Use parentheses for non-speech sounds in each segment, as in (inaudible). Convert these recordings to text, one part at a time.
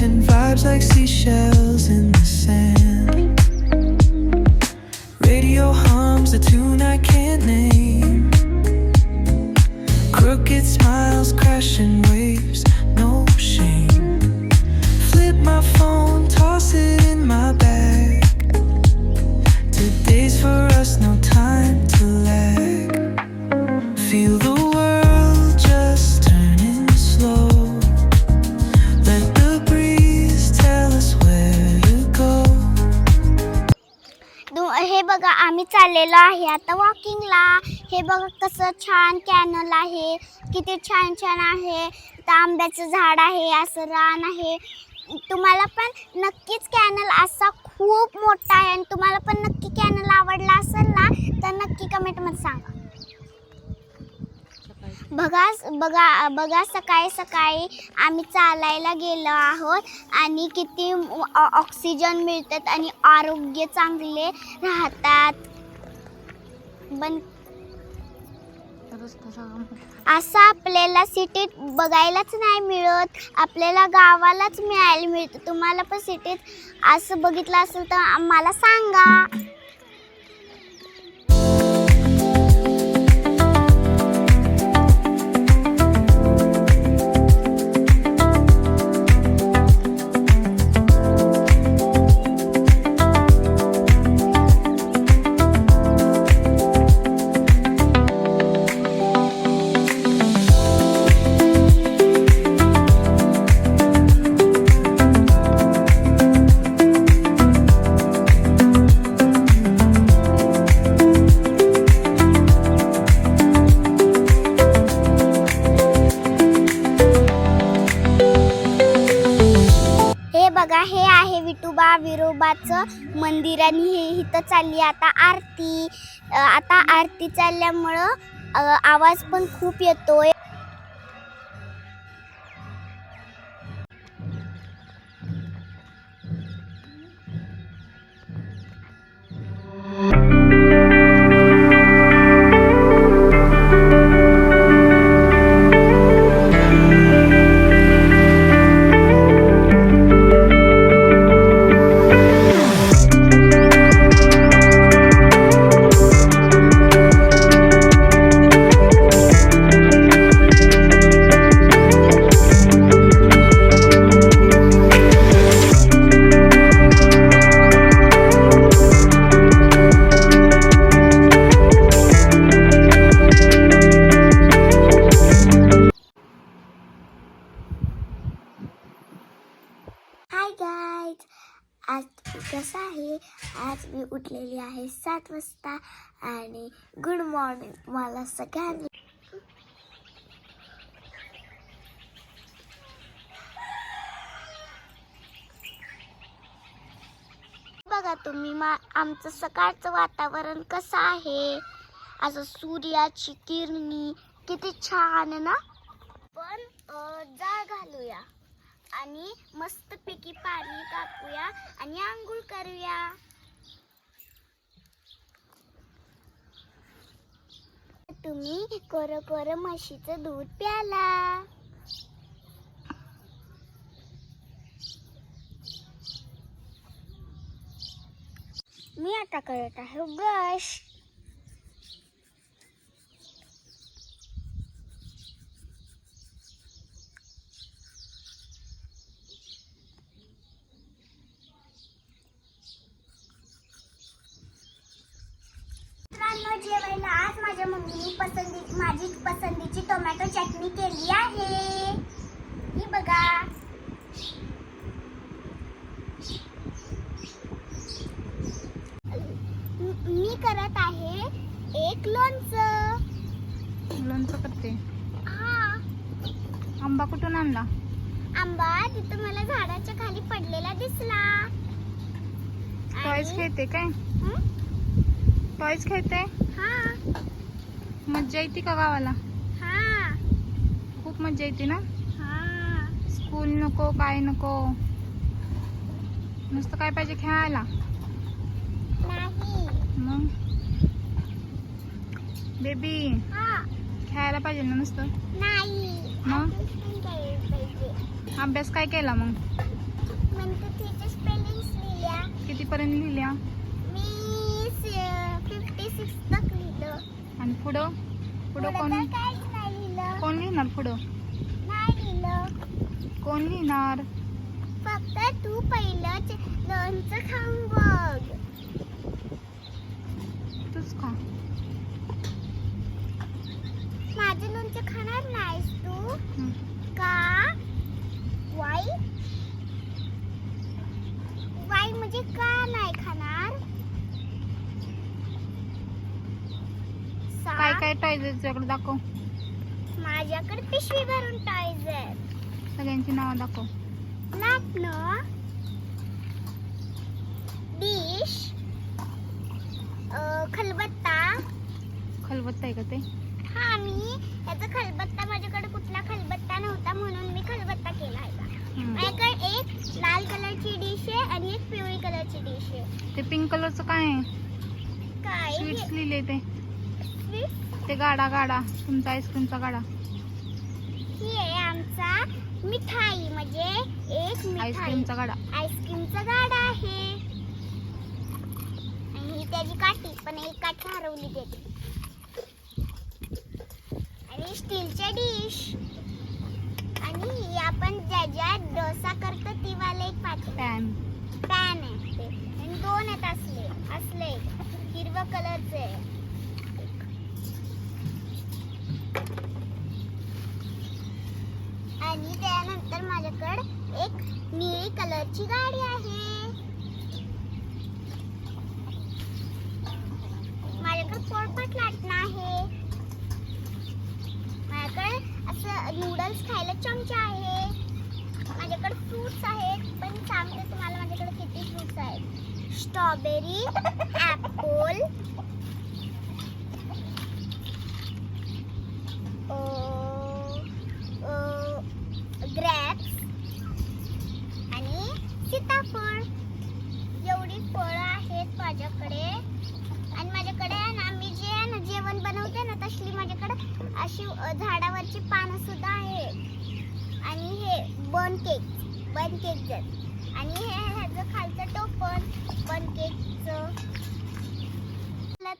chasing vibes like seashells in the sand. Radio hums a tune I can't name. Crooked smiles, crashing waves, no shame. Flip my phone, चाललेलो आहे. आता वॉकिंगला हे बघा कसं छान कॅनल आहे. किती छान छान आहे. आंब्याचं झाड आहे. असं रान आहे. तुम्हाला पण नक्कीच कॅनल असा खूप मोठा आहे आणि तुम्हाला पण नक्की कॅनल आवडला असेल ना तर नक्की कमेंटमध्ये सांगा. बघा बघा बघा सकाळी सकाळी आम्ही चालायला गेलो आहोत आणि किती ऑक्सिजन मिळतात आणि आरोग्य चांगले राहतात. पण असं आपल्याला सिटीत बघायलाच नाही मिळत. आपल्याला गावालाच मिळायला मिळतं. तुम्हाला पण सिटीत असं बघितलं असेल तर आम्हाला सांगा. मंदिराने हे इथं चालली आता आरती आता आरती चालल्यामुळं आवाज पण खूप येतोय. आज आहे. सात वाजता आणि गुड मॉर्निंग मला सगळ्यांनी. बघा तुम्ही मा आमचं सकाळचं वातावरण कसं आहे? असं सूर्याची किरणी किती छान ना? पण जाळ घालूया आणि मस्त पैकी पाणी टाकूया आणि आंघोळ करूया. तुम्ही कोर कोर म्हशीचं दूध प्याला. मी आता करत आहे गश मित्रांनो जेवायला आज माझ्या मम्मीने पसंती माझी पसंतीची टोमॅटो चटणी केली आहे. ही बघा. म- करत आहे एक लोणचं. लोणचं करते. हा. आंबा कुठून आणला? आंबा तिथं मला झाडाच्या खाली पडलेला दिसला. टॉयज खेळते काय? टॉयज खेळते? हा. मज्जा येते का गावाला? हा. खूप मज्जा येते ना? हा. स्कूल नको काय नको? नुसतं काय पाहिजे खेळायला? नाही. मग? बेबी हा. खेळायला पाहिजे ना नुसतं? नाही. मग? अभ्यास काय केला मग? कितीपर्यंत लिहिल्या? मी फिफ्टी सिक्स तक लिहिलं. आणि पुढं? पुढं कोण? कोण लिहिणार पुढं? नाही लिहिलं. कोण लिहिणार? फक्त तू पहिलं लोणचं खाऊन बघ. तूच का माझं लोणचं खाणार नाहीस तू. का? वाई? वाई म्हणजे का नाही खाणार? काय तुझ्याकडे? दाखव. माझ्याकडे पिशवी भरून आहेत. सगळ्यांची नावं दाखव. लाटणं डिश खलबत्ता. खलबत्ता आहे का ते? हा मी याचा खलबत्ता माझ्याकडे कुठला खलबत्ता नव्हता म्हणून मी खलबत्ता केला आहे हं. माझ्याकडे एक लाल कलरची डिश आहे आणि एक पिवळी कलरची डिश आहे. ते पिंक कलरचं काय आहे? काय स्वीट्स लिहिले ते. ते गाडा गाडा. तुमचा आईस्क्रीमचा गाडा. ही आहे आमचा मिठाई. म्हणजे एक मिठाई. आईस्क्रीमचा गाडा. आईस्क्रीमचा गाडा आहे. आणि ही त्याची काठी. पण एक काठी हरवली त्याची आणि स्टीलच्या डिश आणि ही आपण ज्याच्यात डोसा करतो ती वाला एक पात्र पॅन पॅन आहे ते. आणि दोन आहेत असले. असले. हिरव्या कलरचे आहे. आणि माझ्याकडे. एक निळी कलरची गाडी आहे. माझ्याकडे पोळपाट लाटणं आहे. माझ्याकडे असं नूडल्स खायला चमचा आहे. माझ्याकडे फ्रुट्स आहेत. पण सांगते तुम्हाला माझ्याकडे किती फ्रुट्स आहेत. स्ट्रॉबेरी ॲपल ग्रॅप्स आणि सीताफळ एवढी फळं आहेत माझ्याकडे आणि माझ्याकडे आहे ना मी जे आहे ना जेवण बनवते ना तसली माझ्याकडे अशी झाडावरची पानं सुद्धा आहेत. आणि हे बन केक बन केक आणि हे ह्याचं खालचं टोपण बन केकचं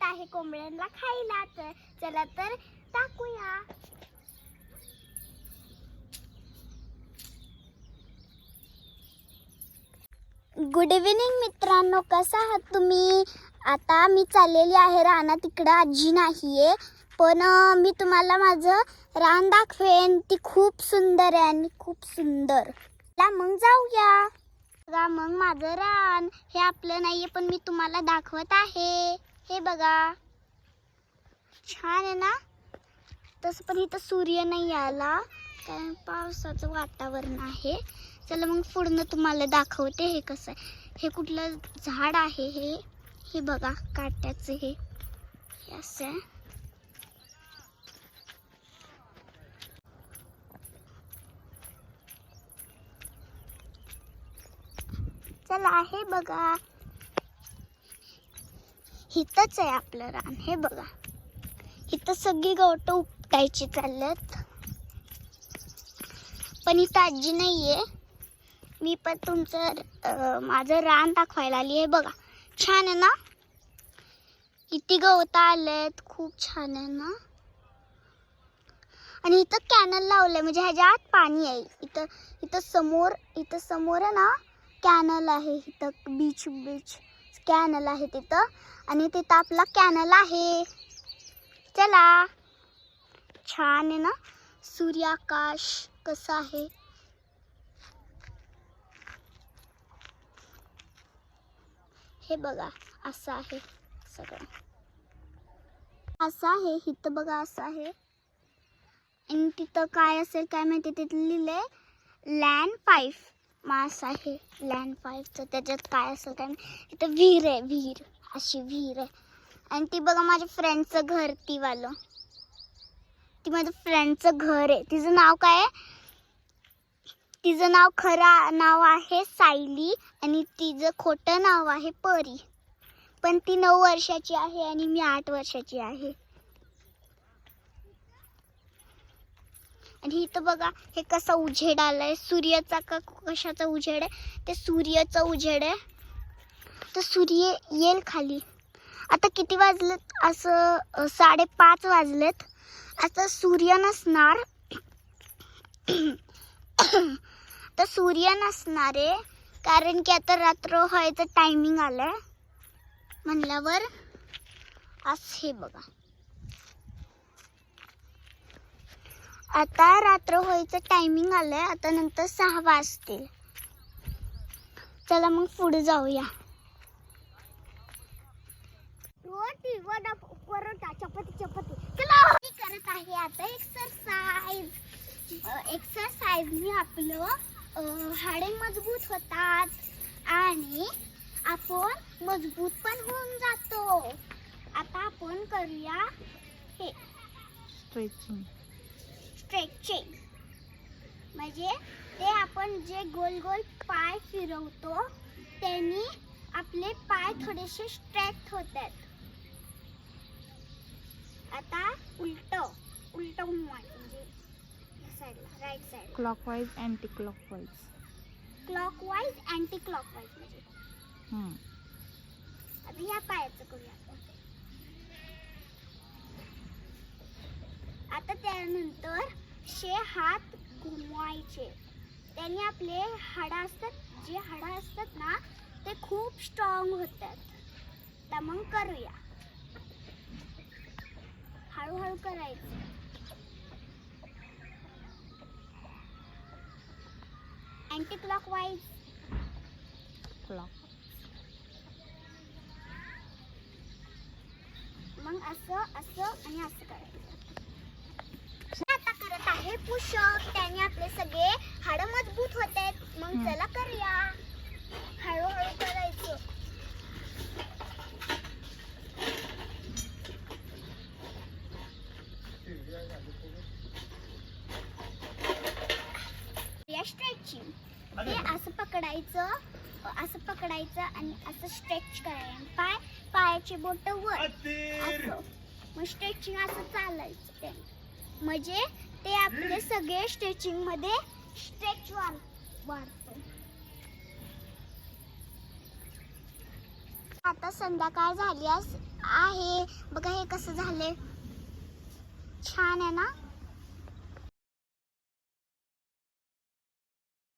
आहे कोंबड्यांना खायला तर. चला तर टाकूया. गुड इव्हिनिंग मित्रांनो. कसा आहात तुम्ही? आता मी चाललेली आहे राणा तिकडं आजी नाही आहे पण मी तुम्हाला माझं रान दाखवेन. ती खूप सुंदर आहे आणि खूप सुंदर. ला मग जाऊया. बघा मग माझं रान. हे आपलं नाहीये पण मी तुम्हाला दाखवत आहे. हे बघा. छान आहे ना? तसं पण इथं सूर्य नाही आला. कारण पावसाचं वातावरण आहे. चला मग पुढनं तुम्हाला दाखवते हे कसं आहे. हे कुठलं झाड आहे हे? हे बघा काट्याचं हे असं आहे. चला हे बघा. इथंच आहे आपलं रान हे बघा. इथं सगळी गवटं उपटायची चालल्यात पण इथं आजी आहे मी पण तुमचं माझं रान दाखवायला आली आहे बघा. छान आहे ना? किती गवतं आलेत खूप छान आहे ना? आणि इथं कॅनल लावलंय म्हणजे ह्याच्या आत पाणी आहे. इथं इथं समोर इथं समोर आहे ना? कॅनल आहे इथं बीच बीच कॅनल आहे तिथं. आणि तिथं आपला कॅनल आहे. चला. छान आहे ना? सूर्याकाश कसं आहे? हे बघा असं आहे सगळं. असं आहे इथं बघा असं आहे. आणि तिथं काय असेल काय माहिती? तिथं लिहिलंय लँड फाईव्ह मास आहे लँड फाईव्हचं त्याच्यात काय असेल काय माहिती तिथं विहीर आहे विहीर. अशी विहीर आहे. आणि ती बघा माझ्या फ्रेंडचं घर ती वालं. ती माझ्या फ्रेंडचं घर आहे. तिचं नाव काय आहे? तिचं नाव खरं नाव आहे सायली आणि तिचं खोटं नाव आहे परी. पण ती नऊ वर्षाची आहे आणि मी आठ वर्षाची आहे. आणि इथं बघा हे कसा उजेड आलाय. सूर्याचा का कशाचा उजेड आहे? ते सूर्याचा उजेड आहे. तर सूर्य येईल खाली. आता किती वाजलेत? असं साडेपाच वाजलेत. आता सूर्य नसणार. (coughs) तर सूर्य नसणार आहे. कारण की आता रात्र व्हायचं टायमिंग आलं आहे म्हणल्यावर असं हे बघा. आता रात्र होईचं टायमिंग आलंय. आता नंतर सहा वाजतील. चला मग पुढे जाऊया. रोटी वडा परोटा चपाती चपाती. चला. मी करत आहे आता एक्सरसाइज एक्सरसाइजने आपलं हाडे मजबूत होतात आणि आपण मजबूत पण होऊन जातो. आता आपण करूया हे. स्ट्रेचिंग स्ट्रेचिंग म्हणजे ते आपण जे गोल गोल पाय फिरवतो त्यांनी आपले पाय थोडेसे स्ट्रेच होतात. आता उलट उलट म्हणजे साईडला right side clockwise anti clockwise clockwise anti clockwise म्हणजे. आता ह्या पायाचं करूया आपण. आता त्यानंतर शे हात घुमवायचे. त्यांनी आपले हाडं असतात जे हाडं असतात ना ते खूप स्ट्रॉंग होतात. तर मग करूया. हळूहळू करायचं. अँटी क्लॉकवाईज क्लॉक मग असं असं आणि असं करायचं. आहे पुशअप त्याने आपले सगळे हाड मजबूत होते मग. चला करूया. हळूहळू करायचं. या स्ट्रेचिंग ते असं पकडायचं असं पकडायचं आणि असं स्ट्रेच करायचं. पाय पायाचे बोट वर. असं. मग स्ट्रेचिंग असं चालायचं. ते म्हणजे ते आपले सगळे स्ट्रेचिंगमध्ये स्ट्रेच वाढ वाढतो. आता संध्याकाळ झाली आहे. बघा हे कसं झाले छान आहे ना?